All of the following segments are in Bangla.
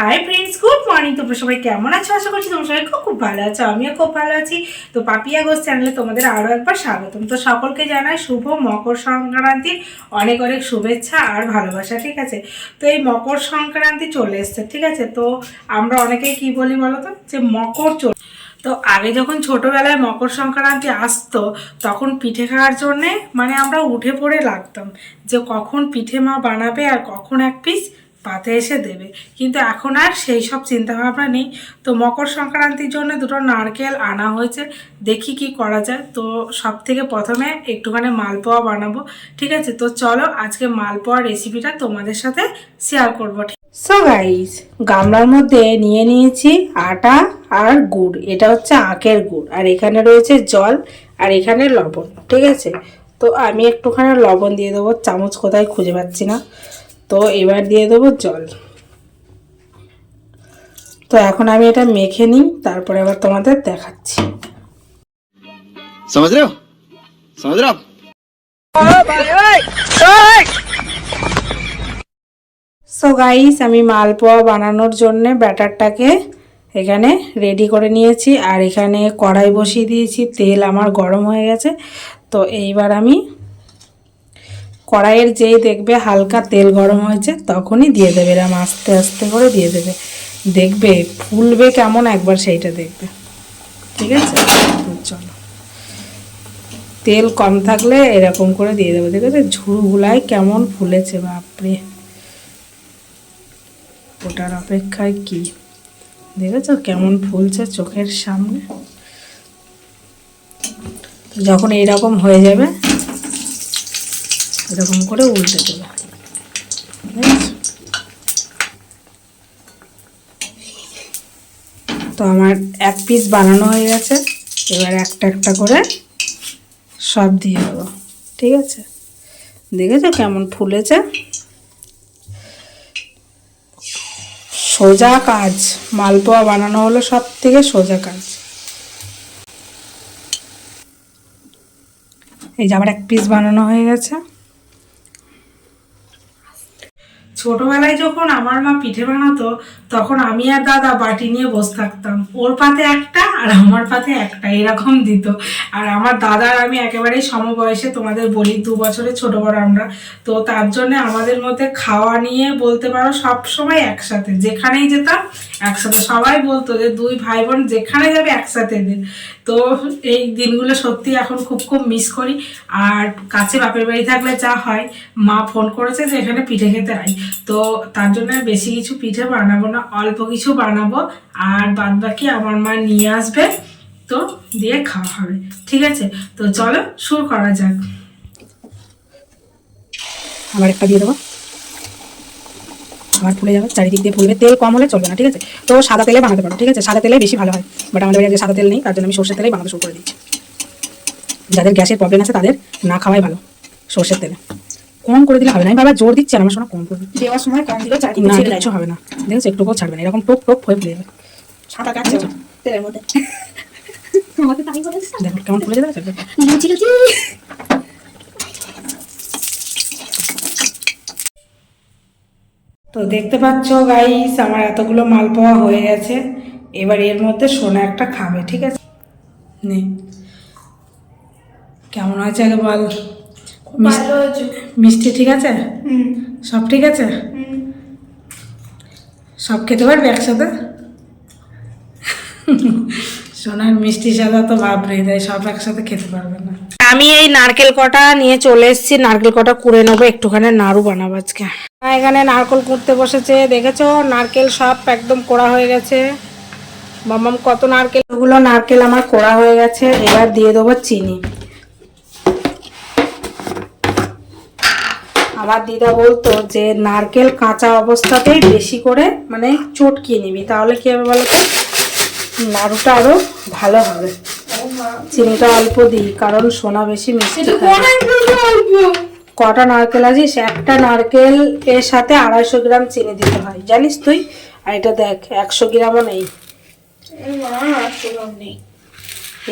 হাই ফ্রেন্ডস গুড মর্নিং তোমরা সবাই কেমন আছো? আশা করছি তোমরা সবাই খুব খুব ভালো আছো, আমিও খুব ভালো আছি। তো পাপিয়া গোস চ্যানেলে তোমাদের আরও একবার স্বাগতম। তো সকলকে জানাই শুভ মকর সংক্রান্তির অনেক অনেক শুভেচ্ছা আর ভালোবাসা, ঠিক আছে? তো এই মকর সংক্রান্তি চলে এসছে, ঠিক আছে? তো আমরা অনেকেই কি বলি বলো তো যে মকর চলে তো আগে যখন ছোটোবেলায় মকর সংক্রান্তি আসতো, তখন পিঠে খাওয়ার জন্যে মানে আমরা উঠে পড়ে লাগতাম যে কখন পিঠে মা বানাবে আর কখন এক পিস পাতে এসে দেবে। কিন্তু এখন আর সেই সব চিন্তাভাবনা নেই। তো মকর সংক্রান্তির জন্য দুটো নারকেল আনা হয়েছে। দেখি কি করা যায়। তো সব থেকে প্রথমে একটুখানি মালপোয়া বানাবো, ঠিক আছে? তো চলো আজকে মালপোয়া রেসিপিটা তোমাদের সাথে শেয়ার করব সো গাইস গামলার মধ্যে নিয়ে নিয়েছি আটা আর গুড়। এটা হচ্ছে আখের গুড়। আর এখানে রয়েছে জল আর এখানে লবণ, ঠিক আছে? তো আমি একটুখানি লবণ দিয়ে দেবো। চামচ কোথায় খুঁজে পাচ্ছি না। তো এবার দিয়ে দেবো জল তো এখন আমি এটা মেখে নিই তারপরে আবার তোমাদের দেখাচ্ছি समझ रहे हो समझ रहे हो आप? সো গাইস আমি মালপোয়া বানানোর জন্য ব্যাটারটাকে এখানে রেডি করে নিয়েছি আর এখানে কড়াই বসিয়ে দিয়েছি তেল আমার গরম হয়ে গেছে তো এইবার আমি কড়াইয়ের যেই দেখবে হালকা তেল গরম হয়েছে, তখনই দিয়ে দেবে। এরম আস্তে আস্তে করে দিয়ে দেবে। দেখবে, ফুলবে কেমন একবার সেইটা দেখবে। ঠিক আছে? চলো। তেল কম থাকলে এরকম করে দিয়ে দেবো। দেখেছ ঝুড়গুলাই কেমন ফুলেছে, বাপরে! ওটার অপেক্ষায় কি? দেখেছ কেমন ফুলছে চোখের সামনে? যখন এইরকম হয়ে যাবে এরকম করে উল্টে দেবো। তো আমার এক পিস বানানো হয়ে গেছে। এবার একটা একটা করে সব দিয়ে দেবো। ঠিক আছে? দেখেছ কেমন ফুলেছে? সোজা কাজ। মালপোয়া বানানো হলো সব থেকে সোজা কাজ। এই যে আবার এক পিস বানানো হয়ে গেছে। ছোটবেলায় যখন আমার মা পিঠে বানাতো, তখন আমি আর দাদা বাটি নিয়ে বসে থাকতাম। ওর পাতে একটা আর আমার পাতে একটা, এরকম দিত। আর আমার দাদা আর আমি একেবারেই সমবয়সে, তোমাদের বলি দু বছরের ছোট বড় আমরা। তো তার জন্য আমাদের মধ্যে খাওয়া নিয়ে বলতে পারো সব সময় একসাথে। যেখানেই যেতাম, একসাথে। সবাই বলতো যে, দুই ভাই বোন যেখানে যাবে একসাথে দিন তো এই দিনগুলো সত্যি এখন খুব খুব মিস করি। আর কাছে বাপের বাড়ি থাকলে যা হয়, মা ফোন করেছে যে, এখানে পিঠে খেতে আই তো তার জন্য বেশি কিছু পিঠে বানাবো না, অল্প কিছু বানাবো। আর বাদ বাকি আমার মা নিয়ে আসবে, তো দিয়ে খাওয়া হবে। ঠিক আছে? তো চলো, শুরু করা যাক। আবার একটা দিয়ে দেবো। আবার ফুলে যাবে, চারিদিক দিয়ে ফুলবে। তেল কম হলে চলবে না, ঠিক আছে? তো সাদা তেলে বানাতে পারো, ঠিক আছে? সাদা তেলে বেশি ভালো হয়। বাট আমাদের বাড়ি সাদা তেল নেই, তার জন্য আমি সর্ষের তেলেই বানাতে শুরু করে দিচ্ছি। যাদের গ্যাসের প্রবলেম আছে, তাদের না খাওয়াই ভালো, সর্ষের তেলে। কম করে দিলে হবে না। আমি বাবা জোর দিচ্ছি আমার শোনা কম করে দেওয়ার সময় কম দিলে চারদিকে না কিছু হবে না। দেখেছ একটুকুও ছাড়বে না। এরকম টোপ টোপ হয়ে ফুলে যাবে। সাঁতার কাটছে তেলের মধ্যে। আমাকে তাই বলে দেখো কেমন ফুলে যাবে। লুচি লুচি তো দেখতে পাচ্ছ গাইস আমার এতগুলো মালপোয়া হয়ে গেছে। এবার এর মধ্যে সোনা একটা খাবে ঠিক আছে? নে। কেমন হয়েছে আগে বল? মিস- ভালো হয়েছে। মিষ্টি ঠিক আছে? হুম। সব ঠিক আছে? হুম। সব খেতে পারবে একসাথে? সোনার মিষ্টি সাদা তো ভাব নেই তাই সব একসাথে খেতে পারবে না। আমি এই নারকেল কটা নিয়ে চলে এসেছি নারকেল কটা কুড়ে নেব একটুখানি নাড়ু বানাবো আজকে। হ্যাঁ, এখানে নারকেল কুড়তে বসেছে দেখেছ? নারকেল সব একদম কোড়া হয়ে গেছে। মামাম কত নারকেল? ওগুলো নারকেল আমার কোড়া হয়ে গেছে এবার দিয়ে দেবো চিনি। আমার দিদা বলতো যে নারকেল কাঁচা অবস্থাতেই বেশি করে মানে চটকিয়ে নিবি। তাহলে কি হবে বলো তো? নাড়ুটা আরও ভালো হবে। চিনিটা অল্প দিই কারণ সোনা বেশি মিষ্টি কটা নারকেল আছিস একটা নারকেল এর সাথে আড়াইশো গ্রাম চিনি দিতে হয়। জানিস তুই? আর এটা দেখ একশো গ্রামও নেই। নেই।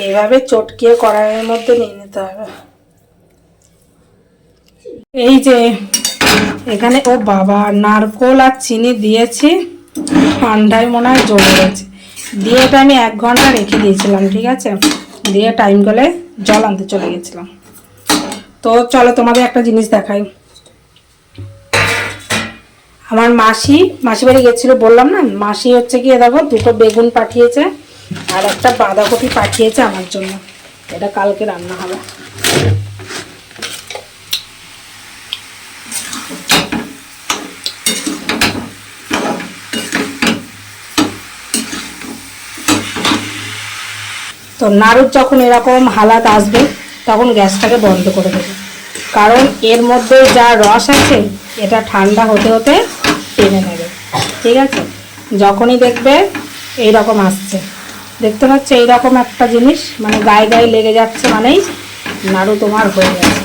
এইভাবে চটকিয়ে কড়াইয়ের মধ্যে নিয়ে নিতে হবে। এই যে, এখানে ও বাবা, নারকোল আর চিনি দিয়েছি ঠান্ডায় মনে হয় জমে গেছে দিয়ে এটা আমি এক ঘণ্টা রেখে দিয়েছিলাম, ঠিক আছে? দিয়ে টাইম গলে জল আনতে চলে গেছিলাম। তো চলো তোমাদের একটা জিনিস দেখাই। আমার মাসি মাসি বাড়ি গেছিল বললাম না, মাসি হচ্ছে গিয়ে দেখো, দুটো বেগুন পাঠিয়েছে আর একটা বাঁধাকপি পাঠিয়েছে আমার জন্য। এটা কালকে রান্না হবে। তো নাড়ুর যখন এরকম হালাত আসবে, তখন গ্যাসটাকে বন্ধ করে দেবে। কারণ এর মধ্যে যা রস আছে, এটা ঠান্ডা হতে হতে টেনে নেবে। ঠিক আছে? যখনই দেখবে এই রকম আসছে। দেখতে পাচ্ছ এইরকম একটা জিনিস মানে গায়ে গায়ে লেগে যাচ্ছে মানেই নাড়ু তোমার হয়ে গেছে।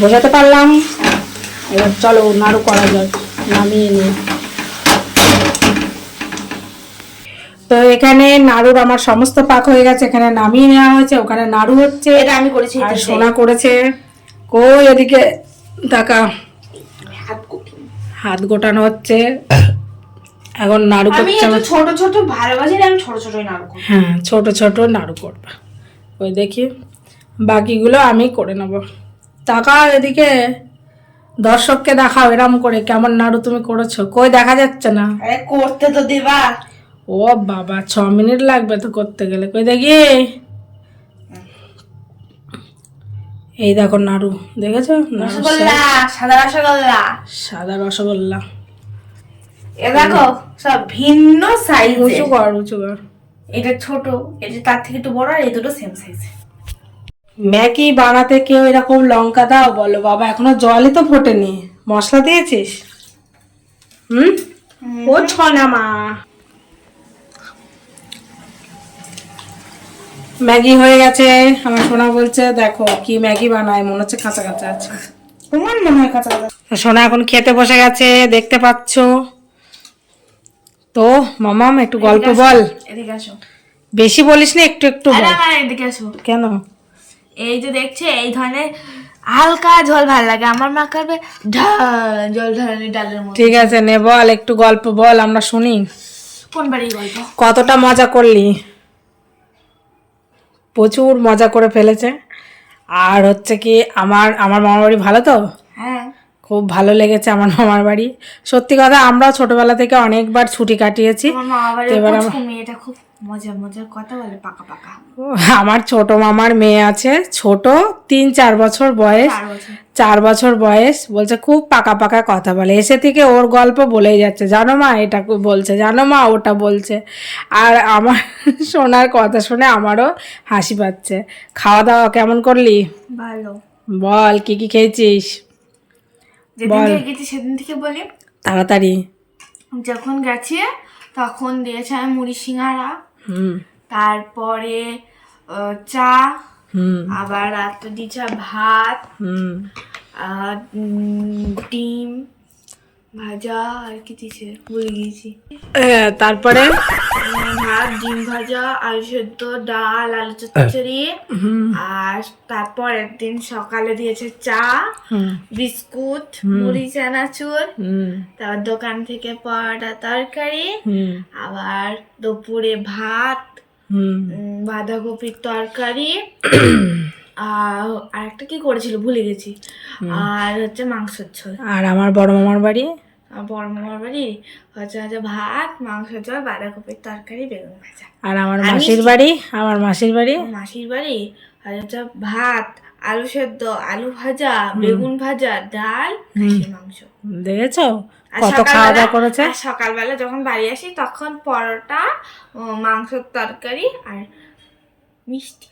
বোঝাতে পারলাম? এবার চলো নাড়ু করা যাক, নামিয়ে নিই। তো এখানে নাড়ুর আমার সমস্ত পাক হয়ে গেছে এখানে নামিয়ে নেওয়া হয়েছে ওখানে নাড়ু হচ্ছে। এটা আমি করেছি আর সোনা করেছে। কই এদিকে? টাকা। হাত গোটানো। হচ্ছে। এখন নাড়ু করতে আমি ছোট ছোট ভালোবাসি আমি ছোট ছোটই নাড়ু করি হ্যাঁ ছোট ছোট নাড়ু করবা। ওই দেখি। বাকিগুলো আমি করে নেব। টাকা এদিকে দর্শককে দেখাও এরম করে কেমন নাড়ু তুমি করেছ। কই দেখা যাচ্ছে না। করতে তো দেবা। ও বাবা ছ মিনিট লাগবে তো করতে গেলে। কই দেখি? এই দেখো নাড়ু দেখেছ? সাদা রসগোল্লা। সাদা রসগোল্লা। এ দেখো সব ভিন্ন সাইজ উঁচু কর উঁচু কর। এটা ছোট এটা তার থেকে একটু বড় আর এই দুটো সেম সাইজ ম্যাগি বানাতে কেউ এরকম লঙ্কা দাও বলো বাবা এখনও জলই তো ফোটেনি। মশলা দিয়েছিস? হুম। ও ছনা মা। ম্যাগি হয়ে গেছে। আমার সোনা বলছে দেখো কি ম্যাগি বানায় মনে হচ্ছে কাঁচা কাঁচা আছে। তোমার মনে হয় কাঁচা কাঁচা সোনা এখন খেতে বসে গেছে দেখতে পাচ্ছ। তো মামাম একটু গল্প বল। এদিকে আসো। বেশি বলিস না একটু একটু আরে বল এদিকে আসো। কেন? এই যে দেখছে এই ধরনের হালকা ঝোল ভালো লাগে। আমার মা করবে ঢাল জল ঢালানি ডালের মতো। ঠিক আছে নে বল একটু গল্প বল আমরা শুনি। কোন বাড়ির গল্প? কতটা মজা করলি? প্রচুর মজা করে ফেলেছে। আর হচ্ছে কি আমার আমার মামার বাড়ি ভালো তো? খুব ভালো লেগেছে আমার মামার বাড়ি। সত্যি কথা আমরাও ছোটবেলা থেকে অনেকবার ছুটি কাটিয়েছি। আমার এবার আমার- খুব মজা মজার কথা বলে পাকা পাকা। আমার ছোট মামার মেয়ে আছে ছোট তিন চার বছর বয়স। চার বছর। বয়স বলছে খুব পাকা পাকা কথা বলে। এসে থেকে ওর গল্প বলেই যাচ্ছে জানো মা এটা বলছে জানো মা ওটা বলছে। আর আমার শোনার কথা শুনে আমারও হাসি পাচ্ছে। খাওয়া দাওয়া কেমন করলি? ভালো। বল কি কি খেয়েছিস? যেদিন গেছি সেদিন থেকে বলি তাড়াতাড়ি। যখন গেছি তখন দিয়েছে আমি মুড়ি সিঙ্গারা হুম। তারপরে চা হুম। আবার রাত্রে দিয়েছে ভাত ডিম ভাজা আর কি দিয়েছে ভুলে গিয়েছি তারপরে? ভাত ডিম ভাজা আলু সেদ্ধ ডাল আলু চচ্চড়ি। আর তারপরের দিন সকালে দিয়েছে চা বিস্কুট মুড়ি চানাচুর। তারপর দোকান থেকে পরোটা তরকারি। আবার দুপুরে ভাত বাঁধাকপির তরকারি। আর আরেকটা কি করেছিল? ভুলে গেছি। আর হচ্ছে মাংসের ঝোল। আর আমার বড় মামার বাড়ি? বড় মামার বাড়ি হচ্ছে হচ্ছে ভাত মাংসের ঝোল বাঁধাকপির তরকারি বেগুন ভাজা। আর আমার মাসির বাড়ি? আমার মাসির বাড়ি? মাসির বাড়ি হচ্ছে ভাত আলু সেদ্ধ আলু ভাজা বেগুন ভাজা ডাল মাংস। দেখেছ? কত খাওয়া সকালবেলা- দাওয়া করেছে? সকালবেলা যখন বাড়ি আসি তখন পরোটা মাংসের তরকারি আর মিষ্টি।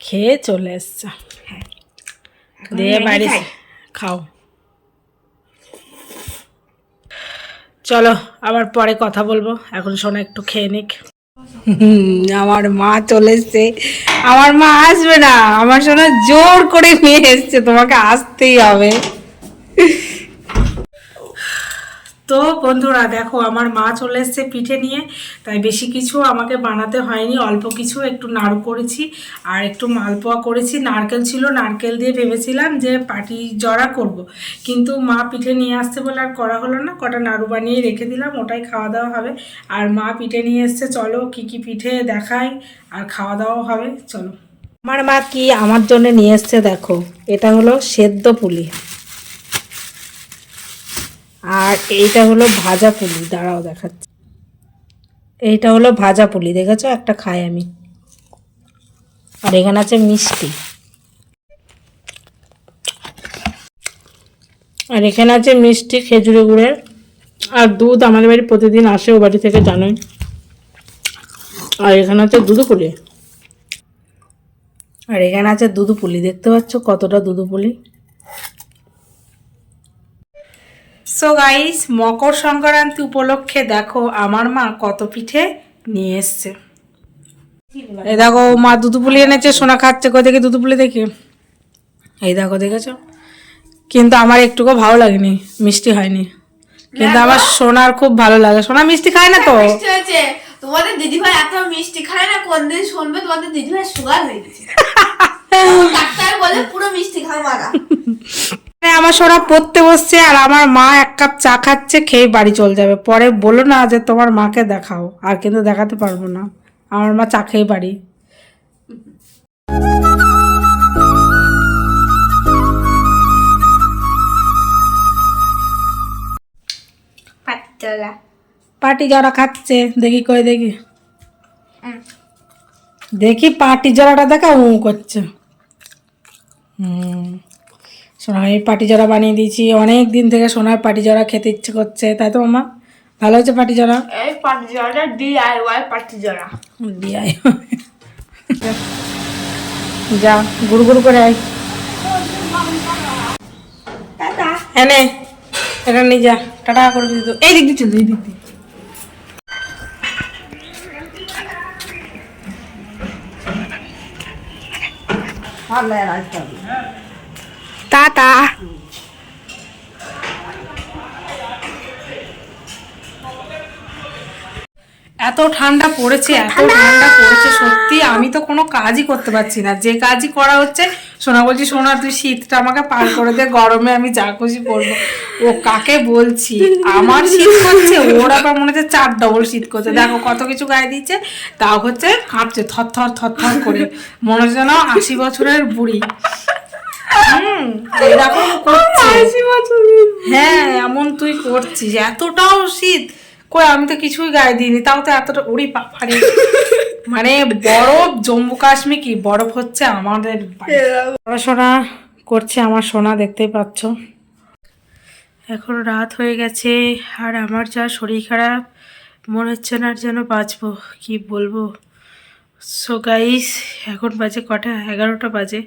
খেয়ে চলে এসছে। হ্যাঁ। দিয়ে বাড়ি খাও। চলো আবার পরে কথা বলব। এখন শোনো একটু খেয়ে নিক। হুম, আমার মা চলে এসছে। আমার মা আসবে না। আমার শোনা জোর করে নিয়ে এসছে। তোমাকে আসতেই হবে। তো বন্ধুরা দেখো, আমার মা চলে এসছে পিঠে নিয়ে, তাই বেশি কিছু আমাকে বানাতে হয়নি, অল্প কিছু একটু নাড়ু করেছি আর একটু মালপোয়া করেছি। নারকেল ছিল, নারকেল দিয়ে ভেবেছিলাম যে পাটি জড়া করব। কিন্তু মা পিঠে নিয়ে আসছে বলে আর করা হলো না, কটা নাড়ু বানিয়ে রেখে দিলাম, ওটাই খাওয়া দাওয়া হবে। আর মা পিঠে নিয়ে এসছে, চলো কি কি পিঠে দেখায় আর খাওয়া দাওয়া হবে, চলো। আমার মা কি আমার জন্য নিয়ে এসছে দেখো, এটা হলো সেদ্ধ পুলি। আর এইটা হলো ভাজা পুলি, দাঁড়াও দেখাচ্ছি। এইটা হলো ভাজা পুলি, দেখেছ? একটা খাই আমি। আর এখানে আছে মিষ্টি। আর এখানে আছে মিষ্টি খেজুরে গুড়ের। আর দুধ আমাদের বাড়ি প্রতিদিন আসে ও বাড়ি থেকে, জানোই। আর এখানে আছে দুধু পুলি। আর এখানে আছে দুধু পুলি, দেখতে পাচ্ছ কতটা দুধু পুলি? সো গাইস মকর সংক্রান্তি উপলক্ষে দেখো আমার মা কত পিঠে নিয়ে এসছে। এই দেখো মা দুধু পুলি এনেছে সোনা খাচ্ছে কো দেখে দুধু পুলি দেখে। এই দেখো দেখেছ? কিন্তু আমার একটুকু ভালো লাগেনি মিষ্টি হয়নি। কিন্তু আমার সোনার খুব ভালো লাগে। সোনা মিষ্টি খায় না তো? হয়েছে। তোমাদের দিদিভাই এত মিষ্টি খায় না কোন দিন শুনবে তোমাদের দিদিভাই সুগার হয়ে গেছে। ডাক্তার বলে পুরো মিষ্টি খাওয়া না মানে আমার সোনা পড়তে বসছে আর আমার মা এক কাপ চা খাচ্ছে খেয়ে বাড়ি চলে যাবে। পরে বলো না যে তোমার মাকে দেখাও আর কিন্তু দেখাতে পারব না। আমার মা চা খেয়ে বাড়ি। পাটি জড়া খাচ্ছে দেখি কই দেখি। দেখি পাটি জড়াটা দেখা উ করছে। হুম। সোনা আমি পাটি জড়া বানিয়ে দিয়েছি। অনেক দিন থেকে সোনার পাটি জড়া খেতে ইচ্ছে করছে। তাই তো মামা? ভালো হয়েছে পাটি জড়া এই পাটি জড়া ডিআইওয়াই পাটি জড়া দিয়াই যা গুড় গুড় করে আয়। এনে এটা নিয়ে যা। টাটা করে দিত এই দিক দিয়ে চল এই দিক দিয়ে। টাটা এত ঠান্ডা পড়েছে এত ঠান্ডা! পড়েছে সত্যি আমি তো কোনো কাজই করতে পারছি না। যে কাজই করা হচ্ছে সোনা বলছি সোনা তুই শীতটা আমাকে পার করে দে গরমে আমি যা খুশি করব। ও কাকে বলছি? আমার শীত করছে ওর আবার মনে হচ্ছে চার ডবল শীত করছে। দেখো কত কিছু গায়ে দিচ্ছে তাও হচ্ছে কাঁপছে থর থর থর থর করে। মনে হচ্ছে যেন আশি বছরের বুড়ি। হুম। এরকম হ্যাঁ এমন তুই করছিস। এতটাও শীত। কই আমি তো কিছুই গায়ে দিইনি। তাও তো এতটা উড়ি পাহাড়ি মানে বরফ জম্মু কাশ্মীর কি? বরফ হচ্ছে আমাদের পড়াশোনা করছে আমার সোনা দেখতেই পাচ্ছ। এখন রাত হয়ে গেছে আর আমার যা শরীর খারাপ মনে হচ্ছে না আর যেন বাঁচবো। কি বলব? সো গাইস এখন বাজে কটা? এগারোটা বাজে।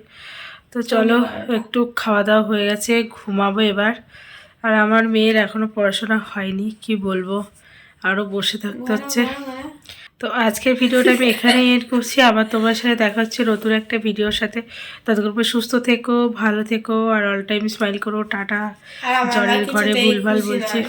তো চলো একটু খাওয়া দাওয়া হয়ে গেছে ঘুমাবো এবার। আর আমার মেয়ের এখনও পড়াশোনা হয়নি কি বলব? আরও বসে থাকতে হচ্ছে। তো আজকের ভিডিওটা আমি এখানেই এড করছি। আবার তোমার সাথে দেখা হচ্ছে নতুন একটা ভিডিওর সাথে। ততক্ষণ সুস্থ থেকো ভালো থেকো আর অল টাইম স্মাইল করো। টাটা। জ্বরের ঘরে ভুলভাল বলছে।